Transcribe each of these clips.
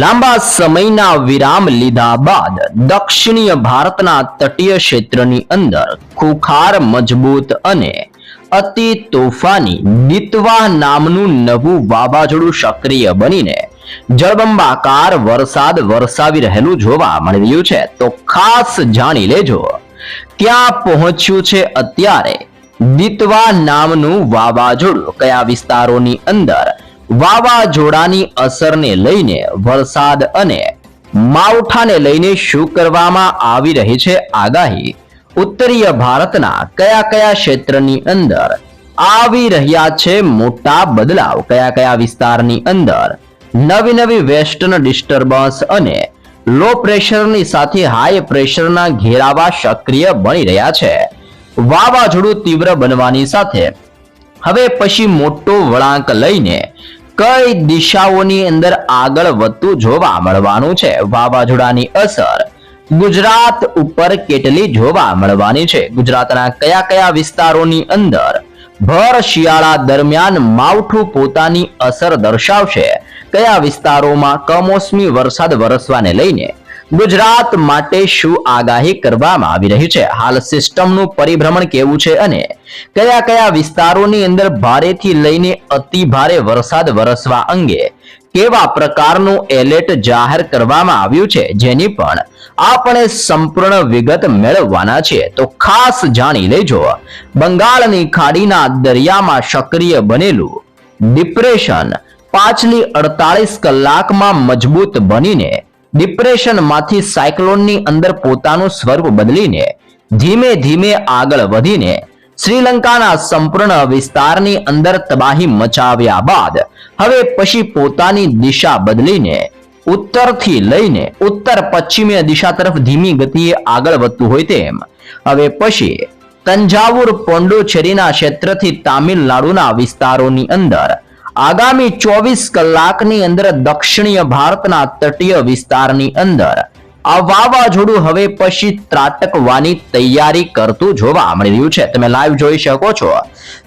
લાંબા સમયના વિરામ લીધા બાદ દક્ષિણીય ભારતના તટીય ક્ષેત્રની અંદર ખુખાર મજબૂત અને અતિ તોફાની દિતવા નામનું નવું વાવાઝોડું સક્રિય બનીને જળબંબાકાર વરસાદ વરસાવી રહેલું જોવા મળી રહ્યું છે. તો ખાસ જાણી લેજો, ક્યાં પહોંચ્યું છે અત્યારે? દિતવા નામનું વાવાઝોડું કયા વિસ્તારોની અંદર વાવાઝોડાની અસરને લઈને વરસાદ અને માવઠાને લઈને શું કરવામાં આવી રહી છે આગાહી ઉત્તરીય ભારતના કયા કયા ક્ષેત્રની અંદર આવી રહ્યા છે મોટા બદલાવ? કયા કયા વિસ્તારની અંદર નવી નવી વેસ્ટર્ન ડિસ્ટર્બન્સ અને લો પ્રેશરની સાથે હાઈ પ્રેશરના ઘેરાવા સક્રિય બની રહ્યા છે. વાવાઝોડું તીવ્ર બનવાની સાથે હવે પછી મોટો વળાંક લઈને કઈ દિશાઓની અંદર આગળ વધતું જોવા મળવાનું છે? વાવાઝોડાની અસર. ગુજરાત ઉપર કેટલી જોવા મળવાની છે? ગુજરાતના કયા કયા વિસ્તારોની અંદર ભર શિયાળા દરમિયાન માવઠું પોતાની અસર દર્શાવશે? કયા વિસ્તારોમાં કમોસમી વરસાદ વરસવાને લઈને ગુજરાત માટે શું આગાહી કરવામાં આવી રહી છે? હાલ સિસ્ટમનું પરિભ્રમણ કેવું છે અને કયા કયા વિસ્તારોની અંદર ભારેથી લઈને અતિ ભારે વરસાદ વરસવા અંગે કેવા પ્રકારનું એલર્ટ જાહેર કરવામાં આવ્યું છે? જેની પણ આપણે સંપૂર્ણ વિગત મેળવવાના છે. તો ખાસ જાણી લેજો. બંગાળની ખાડીના દરિયામાં સક્રિય બનેલું ડિપ્રેશન પાછલી અડતાલીસ કલાકમાં મજબૂત બનીને ડિપ્રેશનમાંથી સાયક્લોનની અંદર પોતાનું સ્વરૂપ બદલીને ધીમે ધીમે આગળ વધીને શ્રીલંકાના સંપૂર્ણ વિસ્તારની અંદર તબાહી મચાવ્યા બાદ હવે પછી પોતાની દિશા બદલીને ઉત્તરથી લઈને ઉત્તર પશ્ચિમીય દિશા તરફ ધીમી ગતિએ આગળ વધતું હોય તેમ. હવે પછી તંજાવુર પોંડુચેરીના ક્ષેત્રથી તામિલનાડુના વિસ્તારોની અંદર આગામી ચોવીસ કલાકની અંદર દક્ષિણીય ભારતના તટીય વિસ્તારની અંદર. આ વાવાઝોડું હવે પછી ત્રાટકવાની તૈયારી કરતું જોવા મળી રહ્યું છે. તમે લાઈવ જોઈ શકો છો.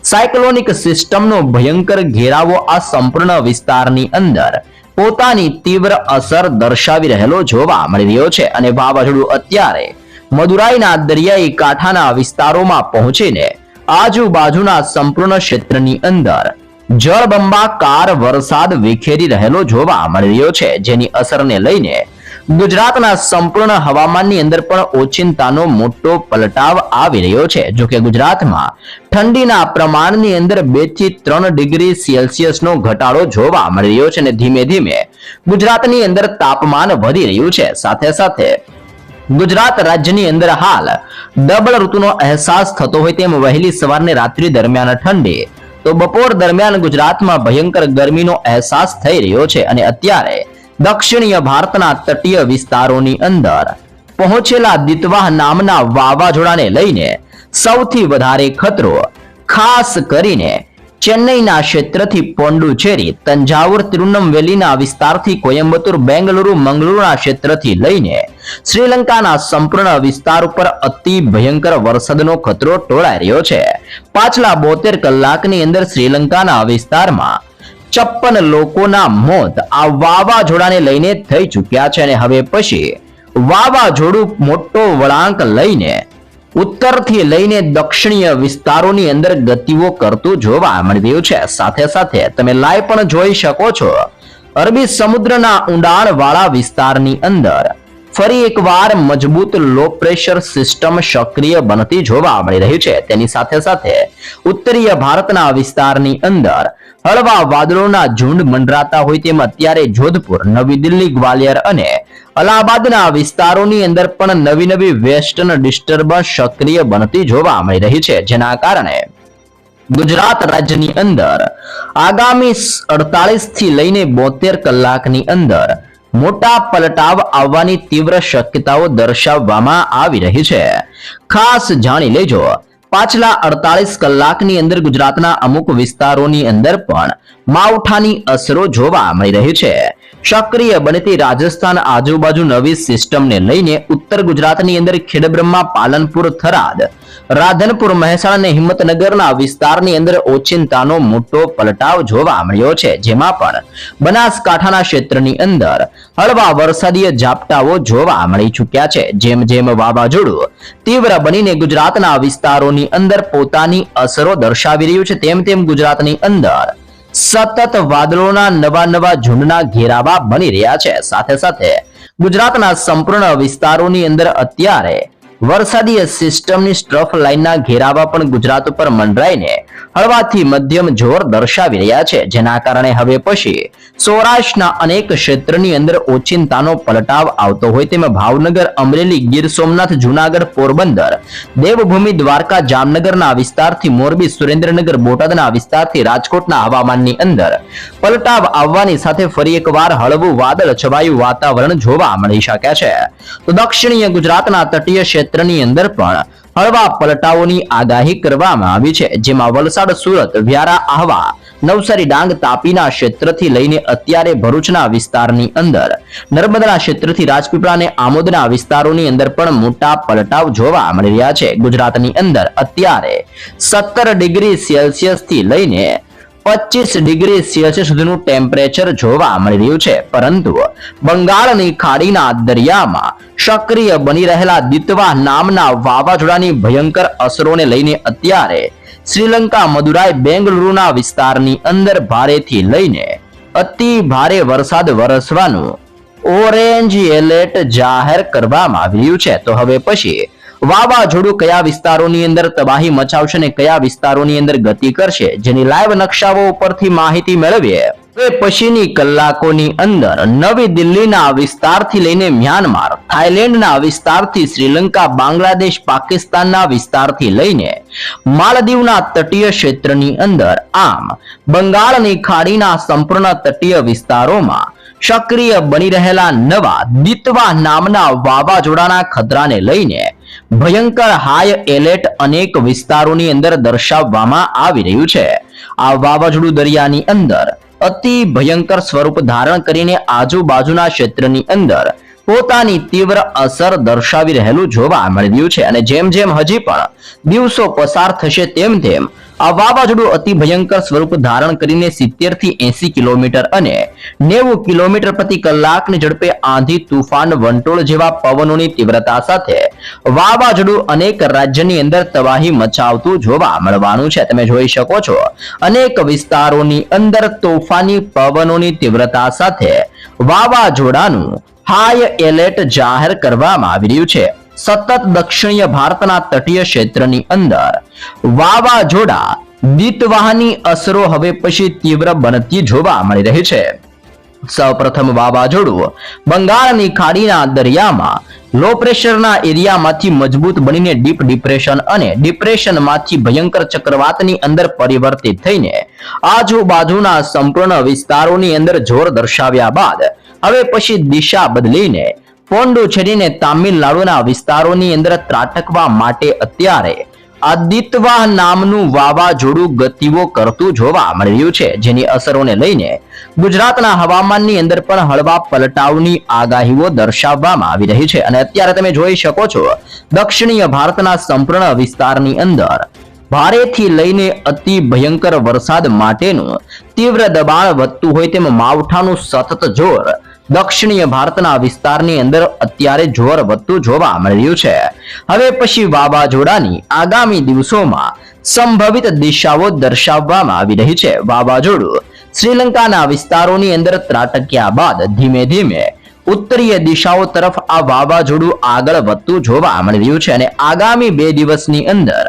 સાયક્લોનિક સિસ્ટમનો ભયંકર ઘેરાવો આ સંપૂર્ણ વિસ્તારની અંદર પોતાની તીવ્ર અસર દર્શાવી રહેલો જોવા મળી રહ્યો છે અને વાવાઝોડું અત્યારે મદુરાઈના દરિયાઈ કાંઠાના વિસ્તારોમાં પહોંચીને આજુબાજુના સંપૂર્ણ ક્ષેત્રની અંદર જળબંબાકાર વરસાદ વિખેરી રહેલો જોવા મળી રહ્યો છે, જેની અસરને લઈને ગુજરાતના સંપૂર્ણ હવામાનની અંદર પણ ઓચિંતાનો મોટો પલટાવ આવી રહ્યો છે. જો કે ગુજરાતમાં ઠંડીના પ્રમાણની અંદર બેથી ત્રણ ડિગ્રી સેલ્સિયસનો ઘટાડો જોવા મળી રહ્યો છે અને ધીમે ધીમે ગુજરાતની અંદર તાપમાન વધી રહ્યું છે. સાથે સાથે ગુજરાત રાજ્યની અંદર હાલ ડબલ ઋતુનો અહેસાસ થતો હોય તેમ વહેલી સવારને રાત્રિ દરમિયાન ઠંડી તો બપોર દરમિયાન ગુજરાતમાં ભયંકર ગરમીનો અહેસાસ થઈ રહ્યો છે અને અત્યારે દક્ષિણીય ભારતના તટીય વિસ્તારોની અંદર પહોંચેલા દિતવાહ નામના વાવાઝોડાને લઈને સૌથી વધારે ખતરો ખાસ કરીને ચેન્નઈના ક્ષેત્રથી પોંડુચેરી તંજાવુર તિરુનમવેલીના વિસ્તારથી કોયમ્બતુર બેંગલુરુ મંગલુરુના ક્ષેત્રથી લઈને શ્રીલંકાના સંપૂર્ણ વિસ્તાર ઉપર અતિ ભયંકર વરસાદનો ખતરો ટોળાઈ રહ્યો છે. પાછલા બોતેર કલાકની અંદર શ્રીલંકાના વિસ્તારમાં છપ્પન લોકોના મોત આ વાવાઝોડાને લઈને થઈ ચૂક્યા છે અને હવે પછી વાવાઝોડું મોટો વળાંક લઈને ઉત્તરથી લઈને દક્ષિણીય વિસ્તારોની અંદર ગતિઓ કરતું જોવા મળી રહ્યું છે. સાથે સાથે તમે લાઈવ પણ જોઈ શકો છો. અરબી સમુદ્રના ઊંડાણ વાળા વિસ્તારની અંદર ફરી એકવાર મજબૂત લો પ્રેશર સિસ્ટમ સક્રિય બનતી જોવા મળી રહી છે. તેની સાથે સાથે ઉત્તરીય ભારતના વિસ્તારની અંદર હળવા વાદળોના ઝુંડ મંડરાતા હોય તેમ અત્યારે જોધપુર, નવી દિલ્હી, ગ્વાલિયર અને અલ્હાબાદના વિસ્તારોની અંદર પણ નવી નવી વેસ્ટર્ન ડિસ્ટર્બન્સ સક્રિય બનતી જોવા મળી રહી છે. જેના કારણે ગુજરાત રાજ્યની અંદર આગામી અડતાલીસથી લઈને બોતેર કલાકની અંદર મોટા પલટાવ આવવાની તીવ્ર શક્યતાઓ દર્શાવવામાં આવી રહી છે. ખાસ જાણી લેજો પાછલા અડતાલીસ કલાકની અંદર ગુજરાતના અમુક વિસ્તારોની અંદર પણ માવઠાની અસરો જોવા મળી રહી છે. સક્રિય બનતી રાજસ્થાન આજુબાજુ નવી સિસ્ટમને લઈને ઉત્તર ગુજરાતની અંદર ખેડબ્રહ્મા પાલનપુર થરાદ રાધનપુર મહેસાણા હિંમતનગરના વિસ્તારની અંદર ઓચિંતાનો મોટો પલટાવ જોવા મળ્યો છે, જેમાં પણ બનાસકાંઠાના ક્ષેત્રની અંદર હળવા વરસાદીય ઝાપટાઓ જોવા મળી ચૂક્યા છે. જેમ જેમ વાવાઝોડું તીવ્ર બનીને ગુજરાતના વિસ્તારોની અંદર પોતાની અસરો દર્શાવી રહ્યું છે, તેમ તેમ ગુજરાતની અંદર સતત વાદળોના નવા નવા ઝુંડના ઘેરાવા બની રહ્યા છે. સાથે સાથે ગુજરાતના સંપૂર્ણ વિસ્તારોની અંદર અત્યારે વરસાદી સિસ્ટમની સ્ટ્રફ લાઇનના ઘેરાવા પણ ગુજરાત ઉપર મંડરાઈને હળવાથી મધ્યમ જોર દર્શાવી રહ્યા છે. જેના કારણે હવે પછી સૌરાષ્ટ્રના અનેક ક્ષેત્રની અંદર ઓચિંતાનો પલટાવ આવતો હોય તેમાં ભાવનગર, અમરેલી, ગીર સોમનાથ, જુનાગઢ, પોરબંદર, દેવભૂમિ, દ્વારકા, જામનગરના વિસ્તારથી મોરબી, સુરેન્દ્રનગર, બોટાદના વિસ્તારથી રાજકોટના હવામાનની અંદર પલટાવ આવવાની સાથે ફરી એકવાર હળવું વાદળ છવાયું વાતાવરણ જોવા મળી શકે છે. તો દક્ષિણીય ગુજરાતના તટીય ક્ષેત્રની અંદર પણ હળવા પલટાઓની આગાહી કરવામાં આવી છે, જેમાં વલસાડ, સુરત, વ્યારા, આહવા, નવસારી, ડાંગ, તાપીના ક્ષેત્રથી લઈને અત્યારે ભરૂચના વિસ્તારની અંદર, નર્મદાના ક્ષેત્રથી રાજપીપળા અને આમોદના વિસ્તારોની અંદર પણ મોટા પલટાવ જોવા મળી રહ્યા છે. ગુજરાતની અંદર અત્યારે સત્તર ડિગ્રી સેલ્સિયસથી લઈને પચીસ ડિગ્રી સેલ્સિયસ સુધીનું ટેમ્પરેચર જોવા મળી રહ્યું છે. પરંતુ બંગાળની ખાડીના દરિયામાં સક્રિય બની રહેલા દિતવા નામના વાવાઝોડાની ભયંકર અસરોને લઈને અત્યારે શ્રીલંકા, મદુરાઈ, બેંગલુરુના વિસ્તારની અંદર ભારેથી લઈને અતિ ભારે વરસાદ વરસવાનું ઓરેન્જ એલર્ટ જાહેર કરવામાં આવી રહ્યું છે. તો હવે પછી વાવાઝોડું કયા વિસ્તારોની અંદર તબાહી મચાવશે અને કયા વિસ્તારોની અંદર ગતિ કરશે? જેની લાઈવ નકશાઓ ઉપરથી માહિતી મેળવીએ. પછીની કલાકોની અંદર નવી દિલ્હીના વિસ્તારથી લઈને મ્યાનમાર થાઈલેન્ડના વિસ્તારથી શ્રીલંકા, બાંગ્લાદેશ, પાકિસ્તાનના વિસ્તારથી લઈને માલદીવના તટીય ક્ષેત્રની અંદર આમ બંગાળની ખાડીના સંપૂર્ણ તટીય વિસ્તારોમાં સક્રિય બની રહેલા નવા દિતવા નામના વાવાઝોડાના ખતરાને લઈને ભયંકર હાઈ એલર્ટ અનેક વિસ્તારોની અંદર દર્શાવવામાં આવી રહ્યું છે. આ વાવાઝોડું દરિયાની અંદર અતિ ભયંકર સ્વરૂપ ધારણ કરીને આજુબાજુના ક્ષેત્રની અંદર પોતાની તીવ્ર અસર દર્શાવી રહેલું જોવા મળી રહ્યું છે. અને જેમ જેમ હજી પણ દિવસો પસાર થશે તેમ તેમ આ વાવાઝોડું અતિ ભયંકર સ્વરૂપ ધારણ કરીને સિત્તેરથી એસી કિલોમીટર અને નેવું કિલોમીટર પ્રતિ કલાકની ઝડપે આંધી તુફાન વંટોળ જેવા પવનોની તીવ્રતા સાથે વાવાઝોડું અનેક રાજ્યની અંદર તબાહી મચાવતું જોવા મળવાનું છે. તમે જોઈ શકો છો, અનેક વિસ્તારોની અંદર તોફાની પવનોની તીવ્રતા સાથે વાવાઝોડાનું હાઈ એલર્ટ જાહેર કરવામાં આવી રહ્યું છે. સતત દક્ષિણીય ભારતના તટીય ક્ષેત્રની અંદર વાવાઝોડા, દીતવાહની અસરો હવે પછી તીવ્ર બનતી જોવા મળી રહી છે. સૌપ્રથમ વાવાઝોડું બંગાળની ખાડીના દરિયામાં લો પ્રેશરના એરિયામાંથી મજબૂત બનીને ડીપ ડિપ્રેશન અને ડિપ્રેશનમાંથી ભયંકર ચક્રવાતની અંદર પરિવર્તિત થઈને આજુબાજુના સંપૂર્ણ વિસ્તારોની અંદર જોર દર્શાવ્યા બાદ હવે પછી દિશા બદલીને પોંડુચેરીને તામિલનાડુના વિસ્તારોની અંદર ત્રાટકવા માટે અત્યારે આદિત્વા નામનું વાવાઝોડું ગતિઓ કરતું જોવા મળી છે, જેની અસરોને લઈને ગુજરાતના હવામાનની અંદર પણ હળવા પલટાવની આગાહીઓ દર્શાવવામાં આવી રહી છે. અને અત્યારે તમે જોઈ શકો છો, દક્ષિણીય ભારતના સંપૂર્ણ વિસ્તારની અંદર ભારેથી લઈને અતિ ભયંકર વરસાદ માટેનું તીવ્ર દબાણ વધતું હોય તેમ માવઠાનું સતત જોર દક્ષિણીય ભારતના વિસ્તારની અંદર અત્યારે જોર વધતું જોવા મળ્યું છે. હવે પછી વાવાઝોડાની આગામી દિવસોમાં સંભવિત દિશાઓ દર્શાવવામાં આવી રહી છે. વાવાઝોડું શ્રીલંકાના વિસ્તારોની અંદર ત્રાટક્યા બાદ ધીમે ધીમે ઉત્તરીય દિશાઓ તરફ આ વાવાઝોડું આગળ વધતું જોવા મળી રહ્યું છે અને આગામી બે દિવસની અંદર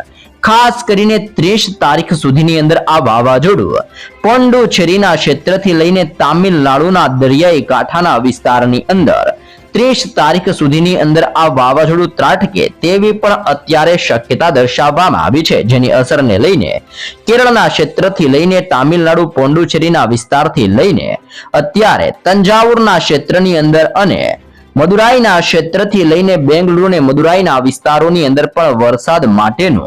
ખાસ કરીને ત્રીસ તારીખ સુધીની અંદર આ વાવાઝોડું પોંડુચેરીના ક્ષેત્રથી લઈને તામિલનાડુના દરિયાઈ કાંઠાના વિસ્તારની અંદર. ત્રીસ તારીખ સુધીની અંદર આ વાવાઝોડું ત્રાટકે તેવી પણ અત્યારે શક્યતા દર્શાવવામાં આવી છે, જેની અસરને લઈને કેરળના ક્ષેત્રથી લઈને તામિલનાડુ પોંડુચેરીના વિસ્તારથી લઈને અત્યારે તંજાવુરના ક્ષેત્રની અંદર અને મદુરાઈના ક્ષેત્રથી લઈને બેંગલુરુ અને મદુરાઈના વિસ્તારોની અંદર પણ વરસાદ માટેનો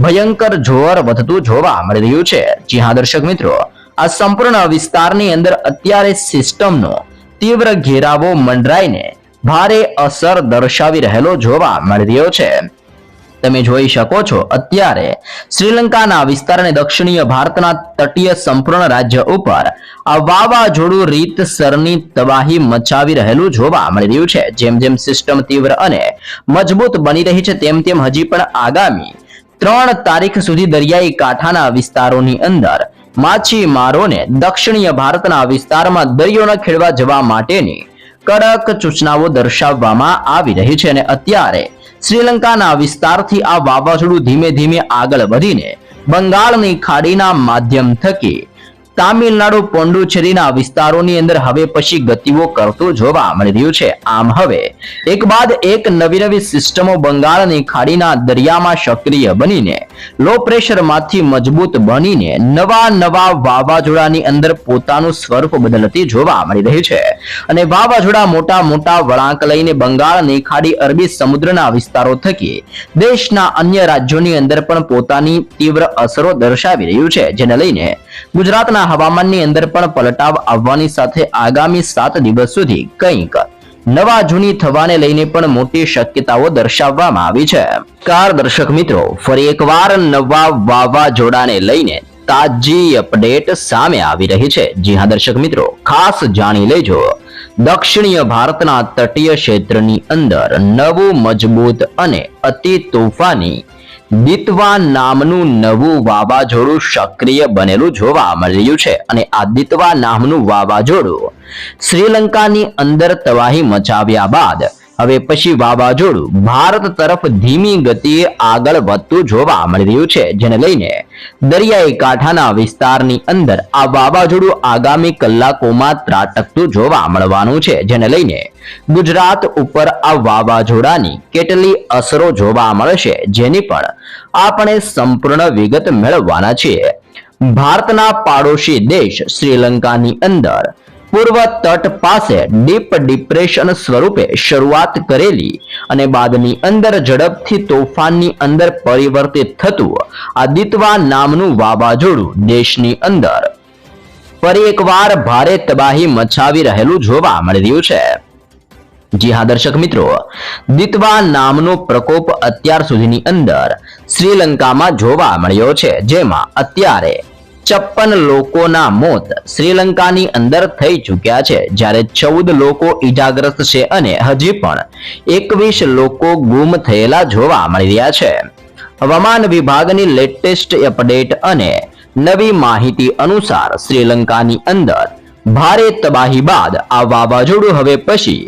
ભયંકર જોર વધતું જોવા મળી રહ્યું છે. જી હા દર્શક મિત્રો, આ સંપૂર્ણ વિસ્તારની અંદર અત્યારે સિસ્ટમનો તીવ્ર ઘેરાવો મંડરાઈને ભારે અસર દર્શાવી રહેલો જોવા મળી રહ્યો છે. તમે જોઈ શકો છો, અત્યારે શ્રીલંકાના વિસ્તાર અને દક્ષિણીય ભારતના તટીય સંપૂર્ણ રાજ્ય ઉપર આ વાવાઝોડું રીતસરની તબાહી મચાવી રહેલું જોવા મળી રહ્યું છે. જેમ જેમ સિસ્ટમ તીવ્ર અને મજબૂત બની રહી છે, તેમ તેમ હજી પણ આગામી ત્રણ તારીખ સુધી દરિયાઈ કાંઠાના વિસ્તારોની અંદર માછીમારોને દક્ષિણીય ભારતના વિસ્તારમાં દરિયો ન ખેડવા જવા માટેની કડક સૂચનાઓ દર્શાવવામાં આવી રહી છે અને અત્યારે શ્રીલંકાના વિસ્તારથી આ વાવાઝોડું ધીમે ધીમે આગળ વધીને બંગાળની ખાડીના માધ્યમ થકી તામિલનાડુ પોંડુચેરીના વિસ્તારોની અંદર હવે પછી ગતિઓ કરતું જોવા મળી રહ્યું છે. આમ હવે એક બાદ એક નવી નવી સિસ્ટમો બંગાળની ખાડીના દરિયામાં સક્રિય બનીને લો પ્રેશરમાંથી મજબૂત બનીને નવા નવા વાવાઝોડાની અંદર પોતાનું સ્વરૂપ બદલતી જોવા મળી રહી છે. અને વાવાઝોડા મોટા મોટા વળાંક લઈને બંગાળની ખાડી અરબી સમુદ્રના વિસ્તારો થકી દેશના અન્ય રાજ્યોની અંદર પણ પોતાની તીવ્ર અસરો દર્શાવી રહ્યું છે. જેને લઈને ગુજરાતના હવામાનની અંદર પણ પલટાવ આવવાની સાથે આગામી સાત દિવસ સુધી કંઈક નવા જૂની થવાને લઈને પણ મોટી શક્યતાઓ દર્શાવવામાં આવી છે. કાર દર્શક મિત્રો, ફરી એકવાર નવા વાવાઝોડાને લઈને તાજી અપડેટ સામે આવી રહી છે. જી હા, દર્શક મિત્રો, ખાસ જાણી લેજો. દક્ષિણીય ભારતના તટીય ક્ષેત્રની અંદર નવું મજબૂત અને અતિ તોફાની દિતવા નામનું નવું વાવાઝોડું સક્રિય બનેલું જોવા મળી રહ્યું છે અને આ દિતવા નામનું વાવાઝોડું શ્રીલંકાની અંદર તબાહી મચાવ્યા બાદ હવે પછી વાવાઝોડું ભારત તરફ ધીમી ગતિએ આગળ વધતું જોવા મળી રહ્યું છે, જેને લઈને દરિયાઈ કાંઠાના વિસ્તારની અંદર આ વાવાઝોડું આગામી કલાકોમાં ત્રાટકતું જોવા મળવાનું છે, જેને લઈને ગુજરાત ઉપર આ વાવાઝોડાની કેટલી અસરો જોવા મળશે, જેની પણ આપણે સંપૂર્ણ વિગત મેળવવાના છીએ. ભારતના પાડોશી દેશ શ્રીલંકાની અંદર પૂર્વ તટ પાસે ડીપ ડિપ્રેશન સ્વરૂપે શરૂઆત કરેલી અને બાદની અંદર ઝડપથી તોફાનની અંદર પરિવર્તિત થતું આ નામનું વાવાઝોડું દેશની અંદર. ફરી એકવાર ભારે તબાહી મચાવી રહેલું જોવા મળી રહ્યું છે. જી હા, દર્શક મિત્રો, દિતવા નામનો પ્રકોપ અત્યાર સુધીની અંદર શ્રીલંકામાં જોવા મળ્યો છે, જેમાં અત્યારે છપ્પન લોકોના મોત શ્રીલંકાની અંદર થઈ ચૂક્યા છે. જ્યારે ચૌદ લોકો ઈજાગ્રસ્ત છે અને હજી પણ એકવીસ લોકો ગુમ થયેલા જોવા મળી રહ્યા છે. હવામાન વિભાગની લેટેસ્ટ અપડેટ અને નવી માહિતી અનુસાર શ્રીલંકાની અંદર ભારે તબાહી બાદ આ વાવાઝોડું હવે પછી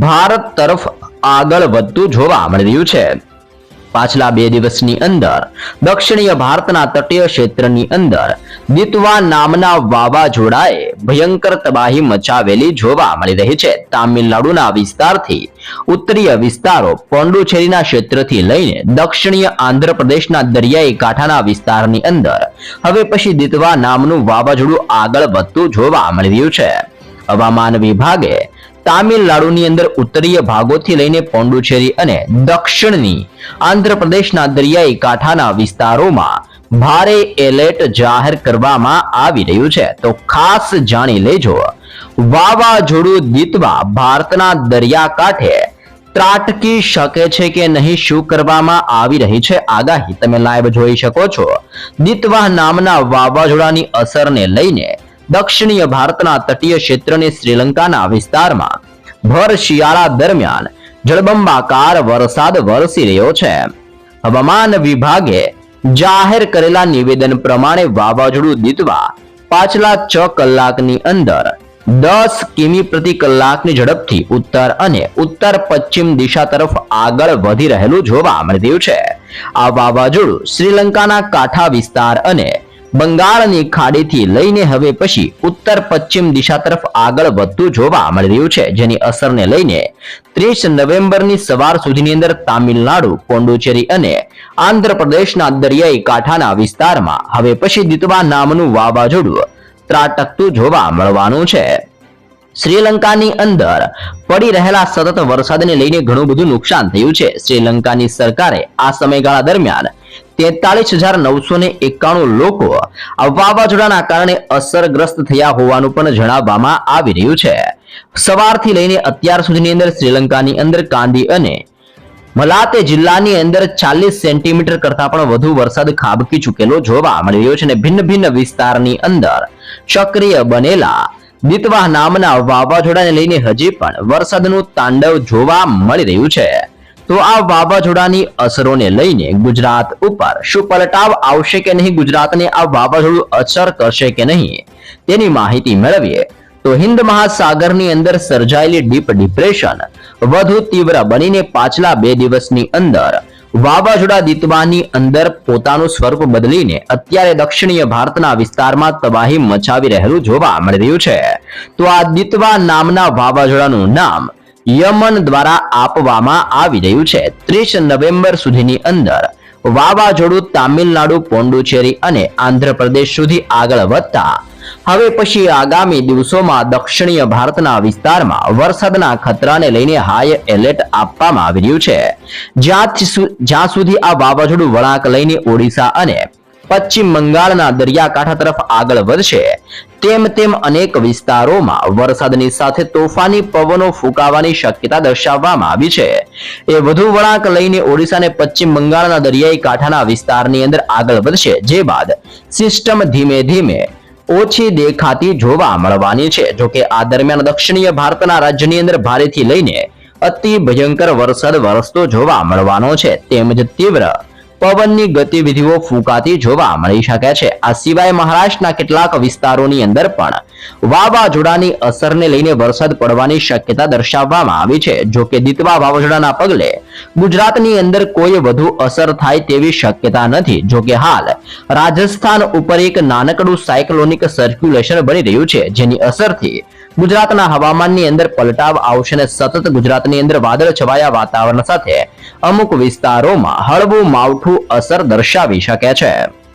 ભારત તરફ આગળ વધતું જોવા મળી રહ્યું છે. પાછલા બે દિવસની અંદર દક્ષિણીય ભારતના તટીય ક્ષેત્રની અંદર દિતવા નામના વાવાઝોડાએ ભયંકર તબાહી મચાવેલી જોવા મળી રહી છે. તામિલનાડુના વિસ્તારથી ઉત્તરીય વિસ્તારો પોંડુચેરીના ક્ષેત્રથી લઈને દક્ષિણીય આંધ્રપ્રદેશના દરિયાઈ કાંઠાના વિસ્તારની અંદર. હવે પછી દિતવા નામનું વાવાઝોડું આગળ વધતું જોવા મળી રહ્યું છે. હવામાન વિભાગે તામિલનાડુની અંદર ઉત્તરીય ભાગોથી લઈને પોંડુચેરી અને દક્ષિણની આંધ્રપ્રદેશના દરિયાઈ કાંઠાના વિસ્તારોમાં ભારે એલર્ટ જાહેર કરવામાં આવી રહ્યું છે. તો ખાસ જાણી લેજો. વાવાઝોડું દીતવા ભારતના દરિયાકાંઠે ત્રાટકી શકે છે કે નહીં શું કરવામાં આવી રહી છે આગાહી તમે લાઈવ જોઈ શકો છો. દીતવા નામના વાવાઝોડાની અસરને લઈને દક્ષિણીય ભારતના તટીય ક્ષેત્રને શ્રીલંકાના વિસ્તારમાં. ભર શિયાળા દરમિયાન જળબંબાકાર વરસાદ વરસી રહ્યો છે. હવામાન વિભાગે જાહેર કરેલા નિવેદન પ્રમાણે વાવાઝોડું દીતવા પાછલા છ કલાકની અંદર દસ કિમી પ્રતિ કલાકની ઝડપથી ઉત્તર અને ઉત્તર પશ્ચિમ દિશા તરફ આગળ વધી રહેલું જોવા મળી રહ્યું છે. આ વાવાઝોડું શ્રીલંકાના કાંઠા વિસ્તાર અને બંગાળની ખાડીથી લઈને હવે પછી ઉત્તર પશ્ચિમ દિશા તરફ આગળ વધતું જોવા મળી રહ્યું છે, જેની અસરને લઈને ત્રીસ નવેમ્બરની સવાર સુધીની અંદર તામિલનાડુ પોંડુચેરી અને આંધ્રપ્રદેશના દરિયાઈ કાંઠાના વિસ્તારમાં હવે પછી દિતવા નામનું વાવાઝોડું ત્રાટકતું જોવા મળવાનું છે. શ્રીલંકાની અંદર પડી રહેલા સતત વરસાદને લઈને ઘણું બધું નુકસાન થયું છે. શ્રીલંકાની સરકારે આ સમયગાળા દરમિયાન તેતાલીસ હજાર નવસો ને એકાણું લોકો વાવાઝોડાના કારણે અસરગ્રસ્ત થયા હોવાનું પણ જણાવવામાં આવી રહ્યું છે. સવારથી લઈને અત્યાર સુધીની અંદર શ્રીલંકાની અંદર કાંદી અને મલાતે જિલ્લાની અંદર ચાલીસ સેન્ટીમીટર કરતા પણ વધુ વરસાદ ખાબકી ચૂકેલો જોવા મળી રહ્યો છે અને ભિન્ન ભિન્ન વિસ્તારની અંદર સક્રિય બનેલા દિતવા નામના વાવાઝોડાને લઈને હજી પણ વરસાદનું તાંડવ જોવા મળી રહ્યું છે. તો આ વાવાઝોડાની અસરોને લઈને ગુજરાત ઉપર શું પલટાવ આવશે કે નહીં? ગુજરાતને આ વાવાઝોડું અસર કરશે કે નહીં? તેની માહિતી મેળવીએ. તો હિન્દ મહાસાગરની અંદર સર્જાયેલી ડીપ ડિપ્રેશન વધુ તીવ્ર બનીને પાછલા બે દિવસની અંદર વાવાઝોડા દિતવાની અંદર પોતાનું સ્વરૂપ બદલીને અત્યારે દક્ષિણીય ભારતના વિસ્તારમાં તબાહી મચાવી રહેલું જોવા મળી રહ્યું છે. તો આ દિતવા નામના વાવાઝોડાનું નામ યમન દ્વારા આપવામાં આવી રહ્યું છે. ત્રીસ નવેમ્બર સુધીની અંદર વાવાઝોડું તામિલનાડુ પોંડુચેરી અને આંધ્રપ્રદેશ સુધી આગળ વધતા. હવે પછી આગામી દિવસોમાં દક્ષિણીય ભારતના વિસ્તારમાં વરસાદના ખતરાને લઈને હાઈ એલર્ટ આપવામાં આવી રહ્યું છે. જ્યાં જ્યાં સુધી આ વાવાઝોડું વળાંક લઈને ઓડિશા અને પશ્ચિમ બંગાળના દરિયાકાંઠા તરફ આગળ વધશે. તેમ તેમ અનેક વિસ્તારોમાં વરસાદની સાથે તોફાની પવનો ફૂંકાવાની શક્યતા દર્શાવવામાં આવી છે. એ વધુ વળાંક લઈને ઓડિશા અને પશ્ચિમ બંગાળના દરિયાઈ કાંઠાના વિસ્તારની અંદર આગળ વધશે. જે બાદ સિસ્ટમ ધીમે ધીમે ઓછી દેખાતી જોવા મળવાની છે. જોકે આ દરમિયાન દક્ષિણીય ભારતના રાજ્યની અંદર ભારેથી લઈને અતિ ભયંકર વરસાદ વરસતો જોવા મળવાનો છે. તેમજ તીવ્ર પવનની ગતિવિધિઓ ફૂંકાતી જોવા મળી શકે છે. આ સિવાય મહારાષ્ટ્રના કેટલાક વિસ્તારોની અંદર પણ વાવાઝોડાની અસરને લઈને વરસાદ પડવાની શક્યતા દર્શાવવામાં આવી છે. જો કે દિતવા વાવાઝોડાના પગલે ગુજરાતની અંદર કોઈ વધુ અસર થાય તેવી શક્યતા નથી. જો કે હાલ રાજસ્થાન ઉપર એક નાનકડું સાયક્લોનિક સર્ક્યુલેશન બની રહ્યું છે, જેની અસરથી ગુજરાતના હવામાનની અંદર પલટાવ આવશે અને સતત ગુજરાતની અંદર વાદળ છવાયા વાતાવરણ સાથે અમુક વિસ્તારોમાં હળવું માવઠું અસર દર્શાવી શકે છે.